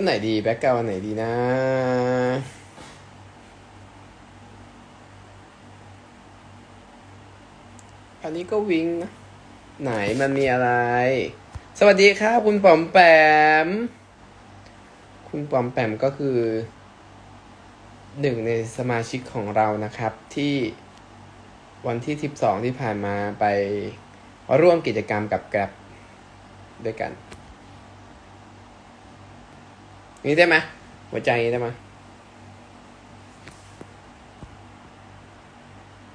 อันไหนดีแบ็กกราวอันไหนดีนะอันนี้ก็วิงนะไหนมันมีอะไร สวัสดีครับคุณปอมแปม คุณปอมแปมก็คือหนึ่งในสมาชิกของเรานะครับที่วันที่ 12 ที่ผ่านมาไปร่วมกิจกรรมกับแกร็บด้วยกัน นี่ได้ไหมหัวใจนี้ได้ไหม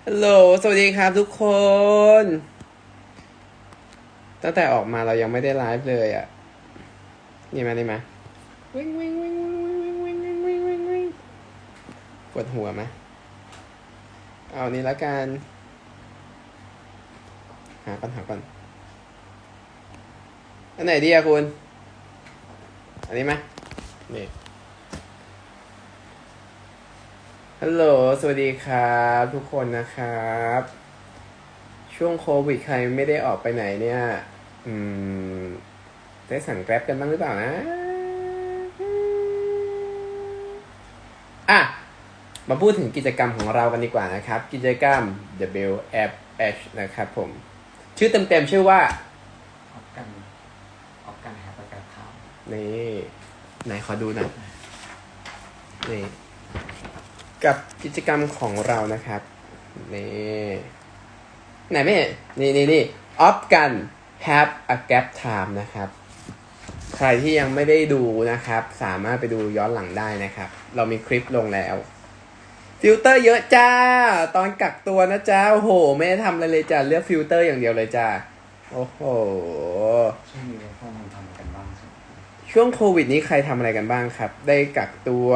ฮัลโหล สวัสดีครับทุกคน ตั้งแต่ออกมาเรายังไม่ได้ไลฟ์เลยอะ่ะ นี่มานี่มาวิ่งวิ่งวิ่งวิ่งวิ่งวิ่งวิ่งวิ่งวิ่งวิ่งปวดหัวไหมเอานี่ละกัน หาก่อนหาก่อน อันไหนดีอะคุณ อันนี้ไหม นี่ฮัลโหล สวัสดีครับทุกคนนะครับ ช่วงโควิดใครไม่ได้ออกไปไหนเนี่ย อืม ได้สั่งแกร็บกันบ้างหรือเปล่านะ อะ มาพูดถึงกิจกรรมของเรากันดีกว่านะครับ กิจกรรม WFH นะครับผม ชื่อเต็มๆชื่อว่า ออกกัน ออกกันแฮปประกาศข่าวนี่ ไหนขอดูหน่อยนี่กับกิจกรรมของเรานะครับ นี่ไหนไม่เห็นนี่นี่นี่ออฟกัน have a gap time นะครับ ใครที่ยังไม่ได้ดูนะครับ สามารถไปดูย้อนหลังได้นะครับ เรามีคลิปลงแล้ว ฟิลเตอร์เยอะจ้า ตอนกักตัวนะจ้า โอ้โห ไม่ได้ทำอะไรเลยจ้าเลือกฟิลเตอร์อย่างเดียวเลยจ้า โอ้โห ช่วงโควิดนี้ใครทำอะไรกันบ้างครับ ได้กักตัว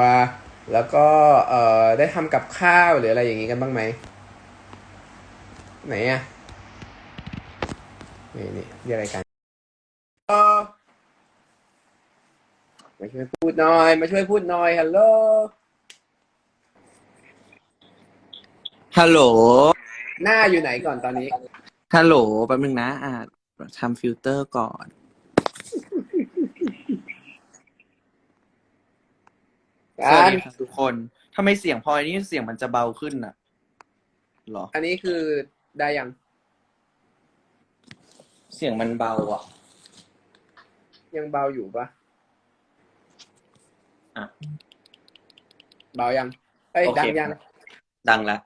แล้วก็เอ่อได้ทำกับข้าวหรืออะไรอย่างนี้กันบ้างไหมไหนอะนี่นี่เรียกอะไรกันเออมาช่วยพูดหน่อย มาช่วยพูดหน่อยฮัลโหลฮัลโหล หน้าอยู่ไหนก่อนตอนนี้ฮัลโหลแป๊บนึงนะ อ่าทำฟิลเตอร์ก่อน สอ่าวัสดีครับทุกคนทำไมเสียงพลอยนี่เสียงมันจะเบาขึ้นน่ะหรอ อันนี้คือได้ยัง เสียงมันเบาอะ ยังเบาอยู่ปะอะ เบายังเอ้ยโอเคดังยัง ดังละ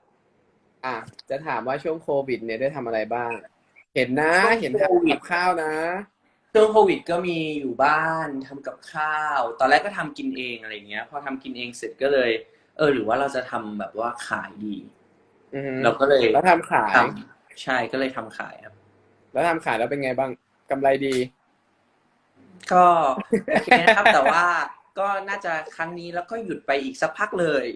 อะ จะถามว่าช่วงโควิด เนี่ยได้ทำอะไรบ้าง เห็นนะช่วงเห็นโควิทำดกับข้าวนะ ช่วงโควิดก็มีอยู่บ้านทำกับข้าว ตอนแรกก็ทำกินเองอะไรเงี้ย พอทำกินเองเสร็จก็เลย เออ หรือว่าเราจะทำแบบว่าขายดี อือฮึเราก็เลยแล้วทำขาย ทำใช่ก็เลยทำขายครับ แล้วทำขายแล้วเป็นไงบ้างกำไรดี ก็โอเคนะครับ แต่ว่าก็น่าจะครั้งนี้แล้วก็หยุดไปอีกสักพักเลย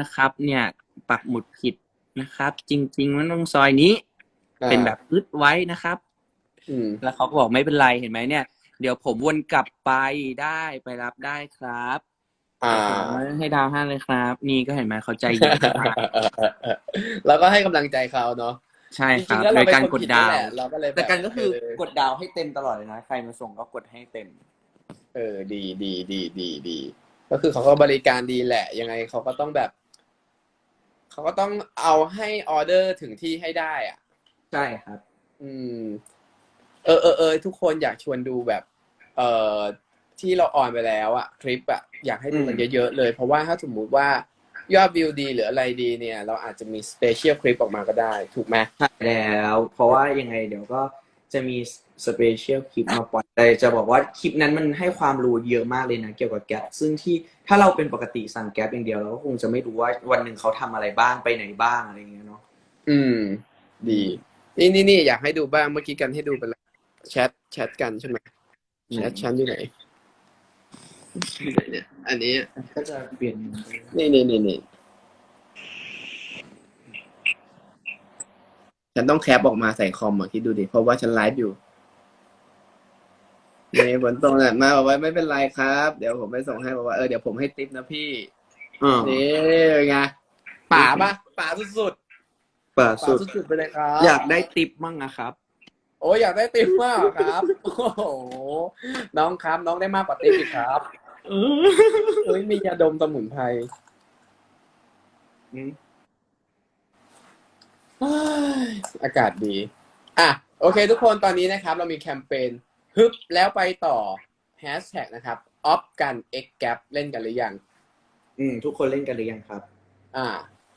นะครับ เนี่ยปักหมุดผิดนะครับ จริง ๆ มันต้องซอยนี้ เป็นแบบอึดไว้นะครับอืมแล้วเขาก็บอกไม่เป็นไรเห็นไหมเนี่ย เดี๋ยวผมวนกลับไปได้ไปรับได้ครับอ่าให้ดาวห้าเลยครับ นี่ก็เห็นไหมเขาใจเย็นมากแล้วก็ให้กำลังใจเขาเนาะใช่จครัริบงๆแล้วโดเรายเป็นการคนกดผิดดาวนั่นแหละเราก็เลยบบแต่กันก็คือเกดดาวให้เต็มตลอดเลยนะใครมาส่งก็กดให้เต็ม เออ ดีดีดีดีดีก็คือเขาก็บริการดีแหละ ยังไงเขาก็ต้องแบบ เขาก็ต้องเอาให้ออเดอร์ถึงที่ให้ได้อะ ใช่ครับ อืม เออเออเออทุกคนอยากชวนดูแบบ เอ่อที่เราออนไปแล้วอะคลิปอะอยากให้ดูกันอืมเยอะๆเลย เพราะว่าถ้าสมมุติว่ายอดวิวดีหรืออะไรดีเนี่ย เราอาจจะมีสเปเชียลคลิปออกมาก็ได้ ถูกไหมใช่แล้ว เพราะว่ายังไงเดี๋ยวก็ จะมีสเปเชียลคลิปมาปล่อยแต่จะบอกว่าคลิปนั้นมันให้ความรู้เยอะมากเลยนะเกี่ยวกับแก๊ปซึ่งที่ถ้าเราเป็นปกติสั่งแก๊ปอย่างเดียวเราก็คงจะไม่รู้ว่าวันหนึ่งเขาทำอะไรบ้างไปไหนบ้างอะไรอย่างเงี้ยเนาะอืม ดี นี่นี่นี่อยากให้ดูบ้างเมื่อกี้กันให้ดูไปแล้วแชทแชทกันใช่ไหมแชทฉันอยู่ไหนอยู่ไหนเนี่ยอันนี้ก็จะเปลี่ยนนี่นี่นี่นี่ ฉันต้องแคปออกมาใส่คอมอะคิดดูดิ เพราะว่าฉันไลฟ์อยู่นี่ฝนตกน่ะมาบอกว่าไม่เป็นไรครับ เดี๋ยวผมไปส่งให้บอกว่าเออเดี๋ยวผมให้ติปนะพี่อ่านี่ไงป่าปะป่าสุดเปิดๆป่าสุด สุดๆไปเลยครับ อยากได้ติปมั่งนะครับ โอ้ยอยากได้ติปมากครับ โอ้โห น้องครับ น้องได้มากกว่าติปอีกครับเอ้ยมียาดมสมุนไพรอืมเฮ้ย อากาศดี อะ โอเค ทุกคนตอนนี้นะครับ เรามีแคมเปญฮึบแล้วไปต่อแฮชแท็กนะครับออฟกัน X Gap เล่นกันหรือยัง อืม ทุกคนเล่นกันหรือยังครับ อ่า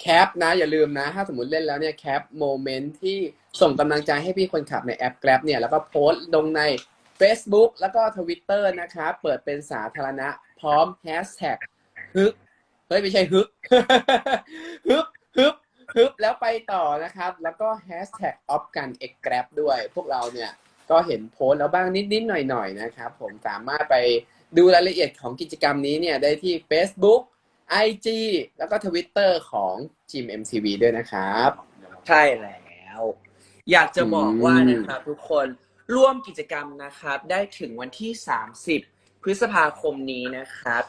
แคปนะ อย่าลืมนะ ถ้าสมมติเล่นแล้วเนี่ยแคปโมเมนต์ที่ส่งกำลังใจให้พี่คนขับในแอป Grab เนี่ย แล้วก็โพสต์ลงใน Facebook แล้วก็ Twitter นะครับ เปิดเป็นสาธารณะ พร้อมแฮชแท็กฮึบเฮ้ย ไม่ใช่ฮึบฮึบฮึบ ฮึบแล้วไปต่อนะครับ แล้วก็แฮชแท็กออฟกันเอ็กแกรด้วย พวกเราเนี่ยก็เห็นโพสต์แล้วบ้างนิด ๆ หน่อย ๆ นะครับ ผมสามารถไปดูรายละเอียดของกิจกรรมนี้เนี่ยได้ที่ Facebook IG แล้วก็ Twitter ของ Gym MTV ด้วยนะครับ ใช่แล้ว อยากจะบอกว่านะครับทุกคนร่วมกิจกรรมนะครับ ได้ถึงวันที่ 30 พฤษภาคมนี้นะครับ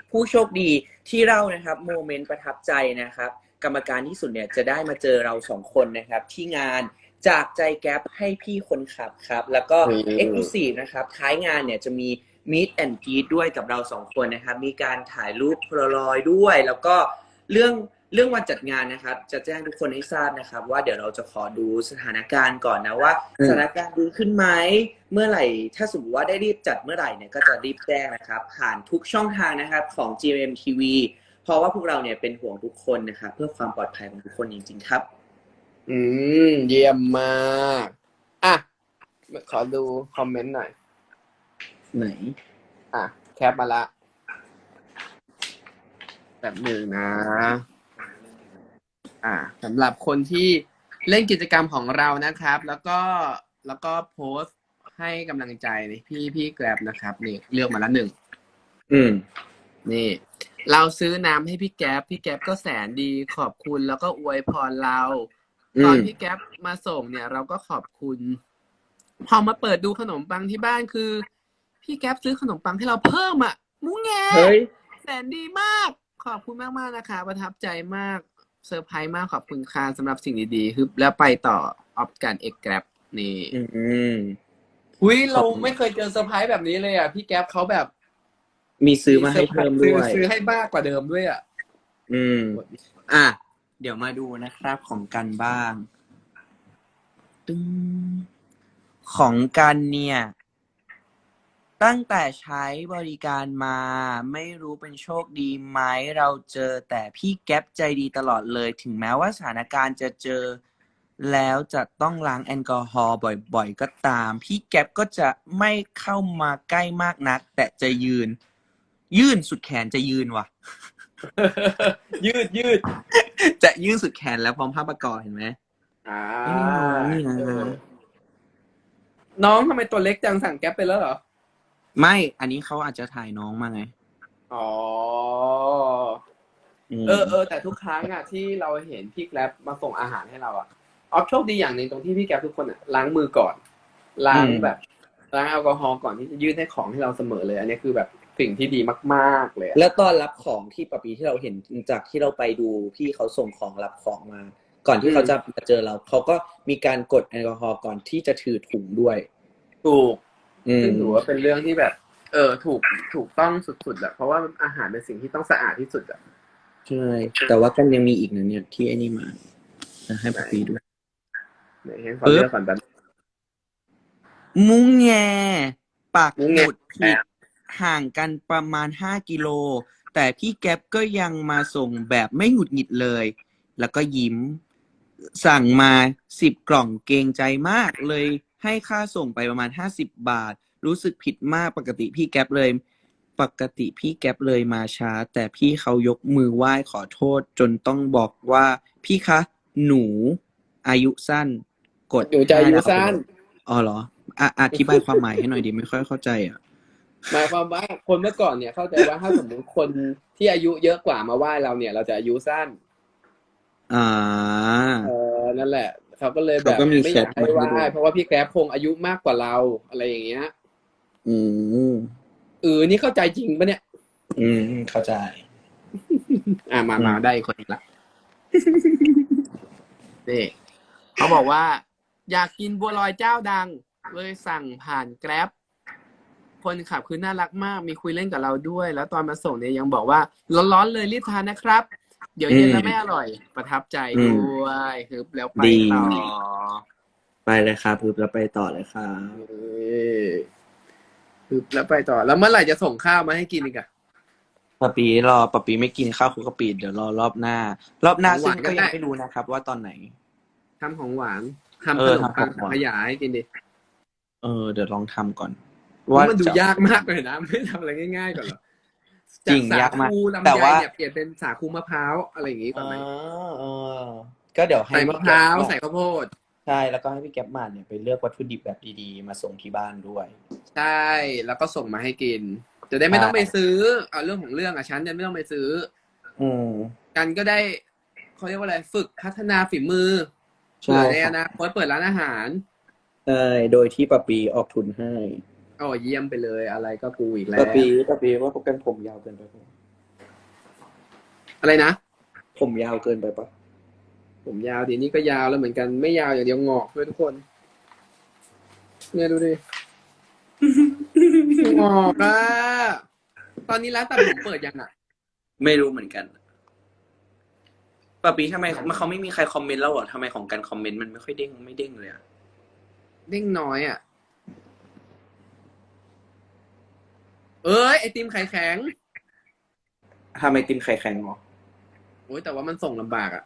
20 ผู้โชคดีที่เรานะครับโมเมนต์ประทับใจนะครับ กรรมการที่สุดเนี่ยจะได้มาเจอเราสองคนนะครับ ที่งานจากใจแก๊ปให้พี่คนขับครับ แล้วก็อืมเอ็กซ์คลูซีฟนะครับท้ายงานเนี่ยจะมี Meet and Greet ด้วยกับเราสองคนนะครับ มีการถ่ายรูปโพลารอยด์ด้วย แล้วก็เรื่องเรื่องวันจัดงานนะครับ จะแจ้งทุกคนให้ทราบนะครับ ว่าเดี๋ยวเราจะขอดูสถานการณ์ก่อนนะว่าอืมสถานการณ์ดีขึ้นไหมเมื่อไหร่ ถ้าสมมติว่าได้รีบจัดเมื่อไหร่เนี่ยก็จะรีบแจ้งนะครับ ผ่านทุกช่องทางนะครับของ GMTV เพราะว่าพวกเราเนี่ยเป็นห่วงทุกคนนะครับเพื่อความปลอดภัยของทุกคนจริงๆครับ อืม เยี่ยมมากอะขอดูคอมเมนต์หน่อย ไหน อะ แคปมาละแบบหนึ่งนะ อ่าสำหรับคนที่เล่นกิจกรรมของเรานะครับ แล้วก็แล้วก็โพสต์ให้กำลังใจนี่พี่พี่แกร็บนะครับ นี่เลือกมาละหนึ่ง อืม นี่ เราซื้อน้ำให้พี่แก๊ปพี่แก๊ปก็แสนดีขอบคุณแล้วก็อวยพรเรา อืม ตอนพี่แก๊ปมาส่งเนี่ย เราก็ขอบคุณ พอมาเปิดดูขนมปังที่บ้านคือ พี่แก๊ปซื้อขนมปังให้เราเพิ่มอะ มุ้งแง เฮ้ย แสนดีมาก ขอบคุณมากมากๆนะคะ ประทับใจมากเซอร์ไพรส์มากขอบคุณค่ะสำหรับสิ่งดีๆฮึบแล้วไปต่อออฟกันเอ็กแกร็บนี่ อืมหุยเราขอบคุณไม่เคยเจอเซอร์ไพรส์แบบนี้เลยอะ พี่แก๊ปเขาแบบ มีซื้อมาให้เพิ่มด้วยซื้อซื้อให้มากกว่าเดิมด้วยอะ อืม อะ เดี๋ยวมาดูนะครับของกันบ้างตึงของกันเนี่ย ตั้งแต่ใช้บริการมา ไม่รู้เป็นโชคดีไหมเราเจอแต่พี่แก๊ปใจดีตลอดเลย ถึงแม้ว่าสถานการณ์จะเจอแล้วจะต้องล้างแอลกอฮอล์บ่อยๆ ก็ตาม พี่แก๊ปก็จะไม่เข้ามาใกล้มากนัก แต่จะยืน ยื่นสุดแขนจะยืนว่ะ ยืดยืดจะยื่นสุดแขนแล้วพร้อมผ้าประกอบเห็นไหมอ่านี่นะเออน้องทำไมตัวเล็กจังสั่งแก๊ปไปแล้วเหรอ ไม่ อันนี้เขาอาจจะถ่ายน้องมาไง อ๋อมเออเออแต่ทุกครั้งอะที่เราเห็นพี่แกร็บมาส่งอาหารให้เราอะออฟโชคดีอย่างหนึ่งตรงที่พี่แกร็บทุกคนอะล้างมือก่อน ล้างแบบล้างแอลกอฮอล์ก่อนที่จะยื่นให้ของให้เราเสมอเลย อันนี้คือแบบ สิ่งที่ดีมากๆเลยอะแล้วตอนรับของที่ปะปีที่เราเห็นจากที่เราไปดูพี่เขาส่งของรับของมา ก่อนที่เขาจะมาเจอเราเขาก็มีการกดแอลกอฮอล์ก่อนที่จะถือถุงด้วย ถูกอืมซึ่งถือว่าเป็นเรื่องที่แบบ เออถูกถูกต้องสุดๆอะเพราะว่าอาหารเป็นสิ่งที่ต้องสะอาดที่สุดอะใช่ แต่ว่ากันยังมีอีกนะเนี่ยที่ไอ้นี่มานะให้ปะปีด้วย ไหนให้ขอเลือกก่อนแป๊บมุ้งแงปากมุ้งหแงมุดผิด ห่างกันประมาณห้ากิโล แต่พี่แก๊ปก็ยังมาส่งแบบไม่หงุดหงิดเลย แล้วก็ยิ้ม สั่งมาสิบกล่องเกรงใจมากเลย ให้ค่าส่งไปประมาณห้าสิบบาท รู้สึกผิดมากปกติพี่แก๊ปเลย ปกติพี่แก๊ปเลยมาช้า แต่พี่เขายกมือไหว้ขอโทษ จนต้องบอกว่า พี่คะ หนูอายุสั้น กดหนูจะอายุสั้น อ๋อเหรออะอธิบายความหมายให้หน่อยดิไม่ค่อยเข้าใจอะ หมายความว่าคนเมื่อก่อนเนี่ยเข้าใจว่าถ้าสมมติคนที่อายุเยอะกว่ามาไหว้เราเนี่ย เราจะอายุสั้นอ่า เออนั่นแหละเขาก็เลยแบบเขาก็มีไม่อยากให้ไหว้แคปมาให้ดู เพราะว่าพี่แกร็บคงอายุมากกว่าเราอะไรอย่างเงี้ยอืมเออนี่เข้าใจจริงปะเนี่ย อืมเข้าใจ อ่ามาอืมมาได้อีกคนหนึ่งละนี่เขาบอกว่า อยากกินบัวลอยเจ้าดัง เลยสั่งผ่านแกร็บ คนขับคือน่ารักมาก มีคุยเล่นกับเราด้วย แล้วตอนมาส่งเนี่ยยังบอกว่า ร้อนๆเลยรีบทานนะครับ เดี๋ยวเย็นแล้วไม่อร่อย ประทับใจด้วยคือแล้วไปดีต่อไปเลยครับปึ๊บแล้วไปต่อเลยครับเออคือแล้วไปต่อ แล้วเมื่อไหร่จะส่งข้าวมาให้กินอีกอะปะปีรอปะปีไม่กินข้าวคลุกกะปิเดี๋ยวรอรอบหน้า รอบหน้าของหซึ่วางนก็ก็ได้ยังไม่รู้นะครับ ว่าตอนไหนทำของหวานทำเอขอนมปังทำของหวานขยายให้กินดิเออเดี๋ยวลองทำก่อน มันดูจะ ยากมากเลยนะไม่ทำอะไรง่ายๆก่อนเหรอจริงสายากมากคูลำแต่ไยว่า เนี่ยเปลี่ยนเป็นสาคูมะพร้าวอะไรอย่างงี้เอก่อนไหมอเออก็เดี๋ยวให้ใส่มะพร้าวใส่ข้าวโพดใช่แล้วก็ให้พี่แก๊ปมาเนี่ยไปเลือกวัตถุดิบแบบดีๆ มาส่งที่บ้านด้วย ใช่แล้วก็ส่งมาให้กิน จะได้ไม่ต้องใช่ไปซื้อเอาเรื่องของเรื่องอะฉันจะไม่ต้องไปซื้อ อืม กันก็ได้เขาเรียกว่าอะไรฝึกพัฒนาฝีมือใช่ เผื่อในครัอบนาคตเปิดร้านอาหาร ใช่โดยที่ปะปีออกทุนให้ โอ้เยี่ยมไปเลยอะไรก็กูอีกแล้วปะปีปะปีว่าพวกกันผมยาวเกินไปปะอะไรนะ ผมยาวเกินไปปะผมยาวดีนี่ก็ยาวแล้วเหมือนกันไม่ยาวอย่างเดียวงอกด้วยทุกคน เนี่ยดูดิงอกอะตอนนี้ร้านตัดผมเปิดยังอะ ไม่รู้เหมือนกันปะปีทำไมเขาไม่มีใครคอมเมนต์แล้วเหรอทำไมของกันคอมเมนต์มันไม่ค่อยเด้งไม่เด้งเลยอะเด้งน้อยอะ เอ้ยไอติมไข่แข็งทำไอติมไข่แข็งเหรอโอ้ยแต่ว่ามันส่งลำบากอะ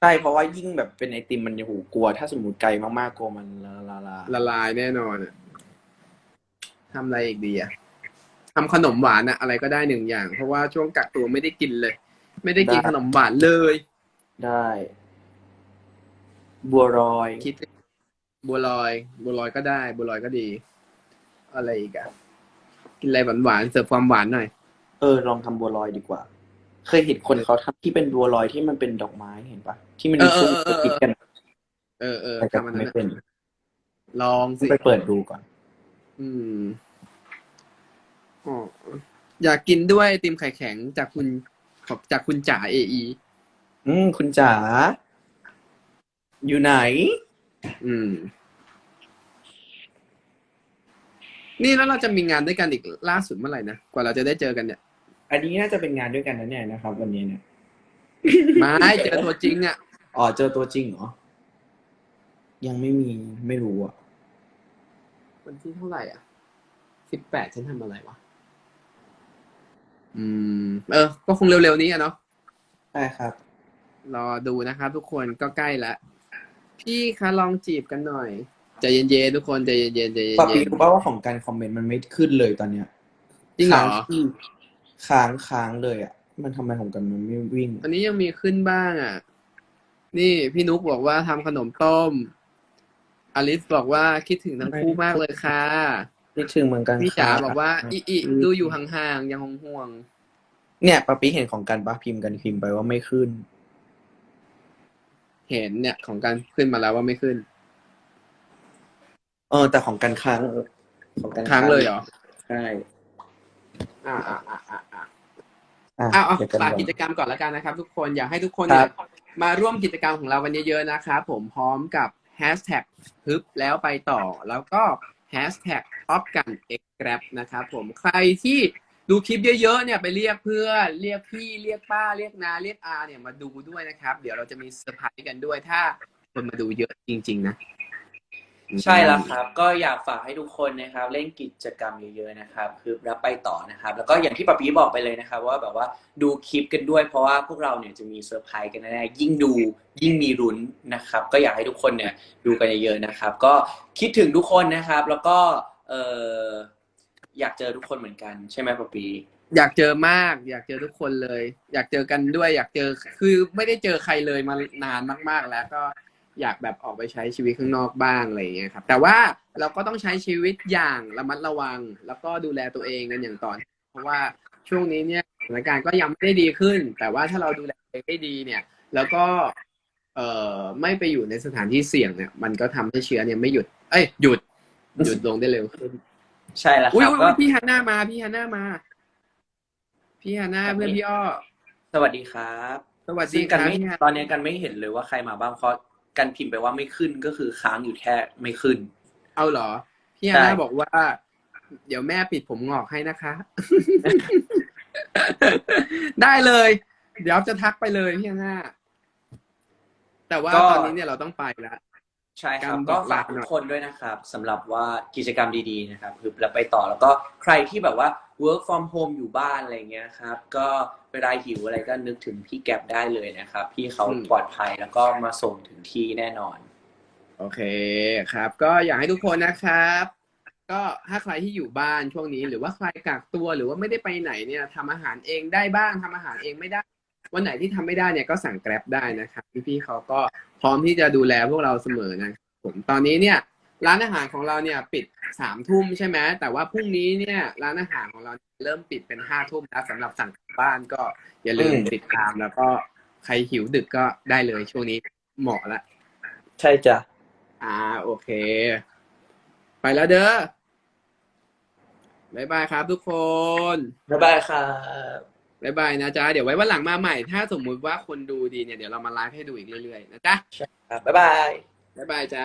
ใช่เพราะว่ายิ่งแบบเป็นไอติมมันโอ้โหกลัว ถ้าสมมติไกลมากๆกลัวมันละละละละลายแน่นอนอะทำอะไรอีกดีอะทำขนมหวานอะอะไรก็ได้หนึ่งอย่าง เพราะว่าช่วงกักตัวไม่ได้กินเลย ไม่ได้กินขนมหวานเลย ได้ บัวรอยคิด บัวลอย บัวลอยก็ได้ บัวลอยก็ดี อะไรอีกอะ กินอะไรหวานๆเสิร์ฟความหวานหน่อย เออ ลองทำบัวลอยดีกว่า เคยเห็นคนเขาทำที่เป็นบัวลอยที่มันเป็นดอกไม้เห็นปะที่มันมีเออซุ้มเออเออติดกัน เออเออแต่จะทำอันนั้นไม่อะเป็น ลองต้อสิงไปเปิดดูก่อน อืมอ๋ออยากกินด้วยไอติมไข่แข็งจากคุณขอบจากคุณจ๋าเออีอืม คุณจ๋าอยู่ไหน อืม นี่แล้วเราจะมีงานด้วยกันอีกล่าสุดเมื่อไหร่นะกว่าเราจะได้เจอกันเนี่ยอันนี้น่าจะเป็นงานด้วยกันนะเนี่ยนะครับ วันนี้เนี่ยไม่เจอตัวจริงอะอ๋อเจอตัวจริงเหรอยังไม่มีไม่รู้อะวันที่เท่าไหร่อะสิบแปดฉันทำอะไรวะอืม เออ ก็คงเร็วๆนี้อะเนาะใช่ครับ รอดูนะครับทุกคนก็ใกล้แล้วพี่คะลองจีบกันหน่อย ใจเย็นๆทุกคนใจเย็นๆใจเย็นปกติรู้ป่าว่าของการคอมเมนต์มันไม่ขึ้นเลยตอนเนี้ยๆจริงเหรอ ค้างที่ค้างค้างเลยอะ มันทำไมของกันมันไม่วิ่งอันนี้ยังมีขึ้นบ้างอะ นี่พี่นุกบอกว่าทำขนมต้ม อลิสบอกว่าคิดถึงทั้งคู่มากเลยค่ะนี่ถึงเหมือนกันพี่จ๋าค่ะบอกว่าอิอิอืมดูอยู่ห่างๆ ยังห่วงเนี่ยปะปีเห็นของกันปะพิมพ์กันพิมพ์ไปว่าไม่ขึ้นเห็นเนี่ยของการขึ้นมาแล้วว่าไม่ขึ้น เออ แต่ของกันค้างเออของกันค้างเลยเหรอใช่อ่าอ่าอ่าอ่าอ่าอะอ่าเอาเดี๋ยวกันฝากลองกิจกรรมก่อนแล้วกันนะครับ ทุกคนอยากให้ทุกคนคเนี่รัยบมาร่วมกิจกรรมของเรากันเยอะๆนะครับผมพร้อมกับแฮชแท็กฮึบแล้วไปต่อแล้วก็แฮชแท็กออฟกันเอ็กแกรนะครับผมใครที่ดูคลิปเยอะๆเนี่ยไปเรียกเพื่อนเรียกพี่เรียกป้าเรียกนาเรียกอาเนี่ยมาดูด้วยนะครับ เดี๋ยวเราจะมีเซอร์ไพรส์กันด้วยถ้าคนมาดูเยอะจริง ๆ นะ ใช่แล้วครับ ก็อยากฝากให้ทุกคนนะครับ เล่นกิจกรรมเยอะๆนะครับ คือรับไปต่อนะครับ แล้วก็อย่างที่ปะปีบอกไปเลยนะครับ ว่าแบบว่าดูคลิปกันด้วย เพราะว่าพวกเราเนี่ยจะมีเซอร์ไพรส์กันแน่ๆยิ่งดูยิ่งมีรุ้นนะครับ ก็อยากให้ทุกคนเนี่ยดูกันเยอะๆนะครับ ก็คิดถึงทุกคนนะครับ แล้วก็เอออยากเจอทุกคนเหมือนกัน ใช่ไหมปะปี อยากเจอมาก อยากเจอทุกคนเลย อยากเจอกันด้วย อยากเจอคือไม่ได้เจอใครเลยมานานมาก ๆ แล้วก็ อยากแบบออกไปใช้ชีวิตข้างนอกบ้างอะไรอย่างเงี้ยครับ แต่ว่าเราก็ต้องใช้ชีวิตอย่างระมัดระวัง แล้วก็ดูแลตัวเองกันอย่างต่อเนื่องเพราะว่าช่วงนี้เนี่ยสถานการณ์ก็ยังไม่ได้ดีขึ้น แต่ว่าถ้าเราดูแลตัวเองได้ดีเนี่ย แล้วก็ เอ่อไม่ไปอยู่ในสถานที่เสี่ยงเนี่ย มันก็ทำให้เชื้อเนี่ยไม่หยุด เอ้ยหยุดหยุดลงได้เร็วขึ้นใช่แล้วคอุ้ยรับอุ๊ยก็อุ๊ยพี่ฮันน่ามาพี่ฮันน่ามา พี่ฮันน่าเพื่อนพี่อ้อ สวัสดีครับสวัสดีซึ่งคกันรับไม่พี่ฮันตอนนี้กันไม่เห็นเลยว่าใครมาบ้างเพราะ กันพิมพ์ไปว่าไม่ขึ้นก็คือค้างอยู่แค่ไม่ขึ้น เอาเหรอ พี่ฮันน่าใช่บอกว่า เดี๋ยวแม่ปิดผมงอกให้นะคะ ได้เลย เดี๋ยวจะทักไปเลยพี่ฮันน่าแต่ว่าตอนนี้เนี่ยเราต้องไปแล้วใช่ครับการก็บอกฝากลาหน่ทุอยกคนด้วยนะครับสำหรับว่ากิจกรรมดีๆนะครับ คือแล้วไปต่อแล้วก็ใครที่แบบว่า work from home อยู่บ้านอะไรเงี้ยครับ ก็เวลาหิวอะไรก็นึกถึงพี่แก็บได้เลยนะครับ พี่เขาปลอดภัยแล้วก็มาส่งถึงที่แน่นอน โอเคครับ ก็อยากให้ทุกคนนะครับ ก็ถ้าใครที่อยู่บ้านช่วงนี้ หรือว่าใครกักตัวหรือว่าไม่ได้ไปไหนเนี่ยทำอาหารเองได้บ้างทำอาหารเองไม่ได้ วันไหนที่ทำไม่ได้เนี่ยก็สั่งแกร็บได้นะครับพี่ๆเขาก็พร้อมที่จะดูแลพวกเราเสมอนะครับผมตอนนี้เนี่ย ร้านอาหารของเราเนี่ยปิดสามทุ่มใช่ไหมแต่ว่าพรุ่งนี้เนี่ยร้านอาหารของเราเริ่มปิดเป็นห้าทุ่มแล้วสำหรับสั่งกลับบ้านก็อย่าลืมอืมติดตามแล้วก็ใครหิวดึกก็ได้เลยช่วงนี้เหมาะละ ใช่จ้ะอ่าโอเค ไปแล้วเด้อบายบายครับทุกคนบ๊ายบายครับบายบายนะจ๊ะ เดี๋ยวไว้วันหลังมาใหม่ ถ้าสมมุติว่าคนดูดีเนี่ย เดี๋ยวเรามาไลฟ์ให้ดูอีกเรื่อยๆ นะจ๊ะครับ บ๊ายบายบายบายจ้า